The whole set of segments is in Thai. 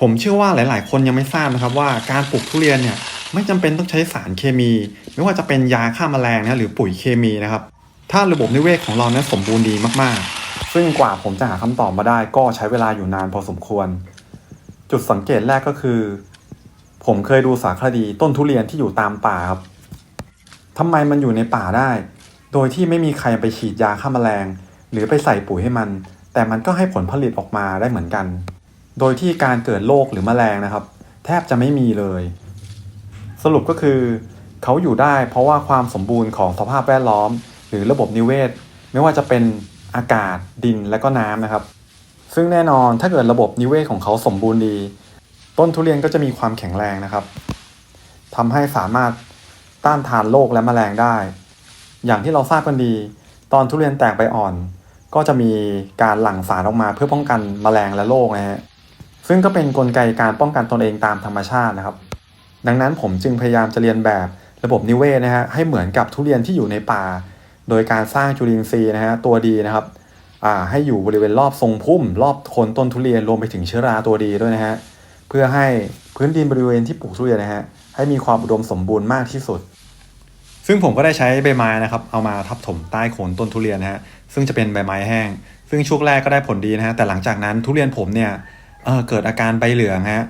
ผมเชื่อว่าหลาย ๆ คนยังไม่ทราบนะครับว่าการปลูกทุเรียนเนี่ยไม่จำเป็นต้องใช้สารเคมี ไม่ว่าจะเป็นยาฆ่าแมลงนะหรือปุ๋ยเคมีนะครับ ถ้าระบบนิเวศของเรานั้นสมบูรณ์ดีมากๆ ซึ่งกว่าผมจะหาคำตอบมาได้ก็ใช้เวลาอยู่นานพอสมควร จุดสังเกตแรกก็คือ ผมเคยดูสารคดีต้นทุเรียนที่อยู่ตามป่าครับทำไมมันอยู่ในป่าได้ โดยที่ไม่มีใครไปฉีดยาฆ่าแมลง หรือไปใส่ปุ๋ยให้มัน แต่มันก็ให้ผลผลิตออกมาได้เหมือนกัน โดยที่การเกิดโรคหรือแมลงนะครับ แทบจะไม่มีเลย สรุปก็คือ เขาอยู่ได้เพราะว่าความสมบูรณ์ของสภาพแวดล้อม หรือระบบนิเวศ ไม่ว่าจะเป็นอากาศดินและก็น้ำนะครับ ซึ่งแน่นอนถ้าเกิดระบบนิเวศของเขาสมบูรณ์ดี ต้นทุเรียนก็จะมีความแข็งแรงนะครับทำให้สามารถต้านทานโรคและแมลงได้ อย่างที่เราทราบกันดี ตอนทุเรียนแตกใบอ่อน ก็จะมีการหลั่งสารออกมาเพื่อป้องกันแมลงและโรคนะฮะ ซึ่งก็เป็นนกลไกการป้องกันตนเองตามธรรมชาตินะครับ ดังนั้นผมจึงพยายามจะเรียนแบบระบบนิเวศนะฮะให้เหมือนกับทุเรียนที่อยู่ในป่า โดยการสร้างจุลินทรีย์นะฮะตัวดีนะครับให้อยู่บริเวณรอบทรงพุ่ม รอบโคนต้นทุเรียนรวมไปถึงเชื้อราตัวดีด้วยนะฮะเพื่อให้พื้นดินบริเวณที่ปลูกทุเรียนนะฮะให้มีความอุดมสมบูรณ์มากที่สุด ซึ่งผมก็ได้ใช้ใบไม้นะครับเอามาทับถมใต้โคนต้นทุเรียนนะฮะซึ่งจะเป็นใบไม้แห้ง ซึ่งช่วงแรกก็ได้ผลดีนะฮะแต่หลังจากนั้นทุเรียนผมเนี่ย เออเกิดอาการใบเหลืองฮะ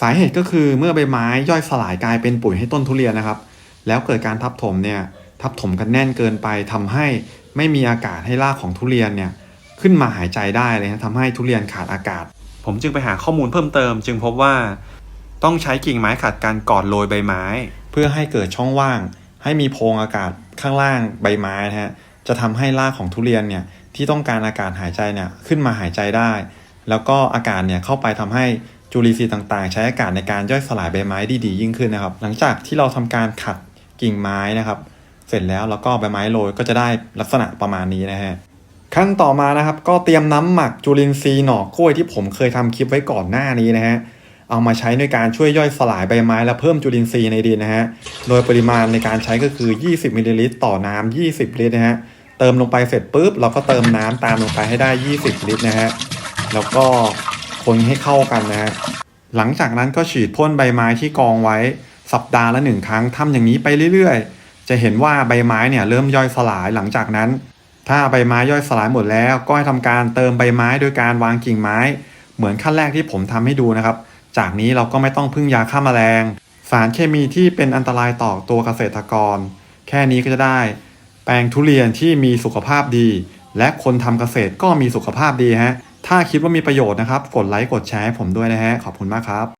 สาเหตุก็คือเมื่อใบไม้ย่อยสลายกลายเป็นปุ๋ยให้ต้นทุเรียนนะครับ แล้วเกิดการทับถมเนี่ยทับถมกันแน่นเกินไปทำให้ไม่มีอากาศให้รากของทุเรียนเนี่ยขึ้นมาหายใจได้เลยนะทำให้ทุเรียนขาดอากาศ ผมจึงไปหาข้อมูลเพิ่มเติม จึงพบว่าต้องใช้กิ่งไม้ขัดกันก่อนโรยใบไม้ เพื่อให้เกิดช่องว่าง ให้มีโพรงอากาศข้างล่างใบไม้นะฮะจะทำให้รากของทุเรียนเนี่ยที่ต้องการอากาศหายใจเนี่ยขึ้นมาหายใจได้ แล้วก็อากาศเนี่ยเข้าไปทำให้จุลินทรีย์ต่างๆ ใช้อากาศในการย่อยสลายใบไม้ได้ดียิ่งขึ้นนะครับ หลังจากที่เราทำการขัดกิ่งไม้นะครับ เสร็จแล้วแล้วก็ใบไม้โรยก็จะได้ลักษณะประมาณนี้นะฮะขั้นต่อมานะครับก็เตรียมน้ำหมักจุลินทรีย์หน่อกล้วยที่ผมเคยทำคลิปไว้ก่อนหน้านี้นะฮะเอามาใช้ในการช่วยย่อยสลายใบไม้และเพิ่มจุลินทรีย์ในดินนะฮะ โดยปริมาณในการใช้ก็คือ 20มิลลิลิตรต่อน้ำ20 ลิตรนะฮะ เติมลงไปเสร็จปุ๊บเราก็เติมน้ำตามลงไปให้ได้ 20 ลิตรนะฮะ แล้วก็คนให้เข้ากันนะฮะหลังจากนั้นก็ฉีดพ่นใบไม้ที่กองไว้สัปดาห์ละหนึ่งครั้งทำอย่างนี้ไปเรื่อยๆ จะเห็นว่าใบไม้เนี่ยเริ่มย่อยสลายหลังจากนั้น ถ้าใบไม้ย่อยสลายหมดแล้ว ก็ให้ทำการเติมใบไม้โดยการวางกิ่งไม้ เหมือนขั้นแรกที่ผมทำให้ดูนะครับ จากนี้เราก็ไม่ต้องพึ่งยาฆ่าแมลง สารเคมีที่เป็นอันตรายต่อตัวเกษตรกร แค่นี้ก็จะได้ แปลงทุเรียนที่มีสุขภาพดี และคนทำเกษตรก็มีสุขภาพดีฮะ ถ้าคิดว่ามีประโยชน์นะครับ กดไลค์กดแชร์ให้ผมด้วยนะฮะขอบคุณมากครับ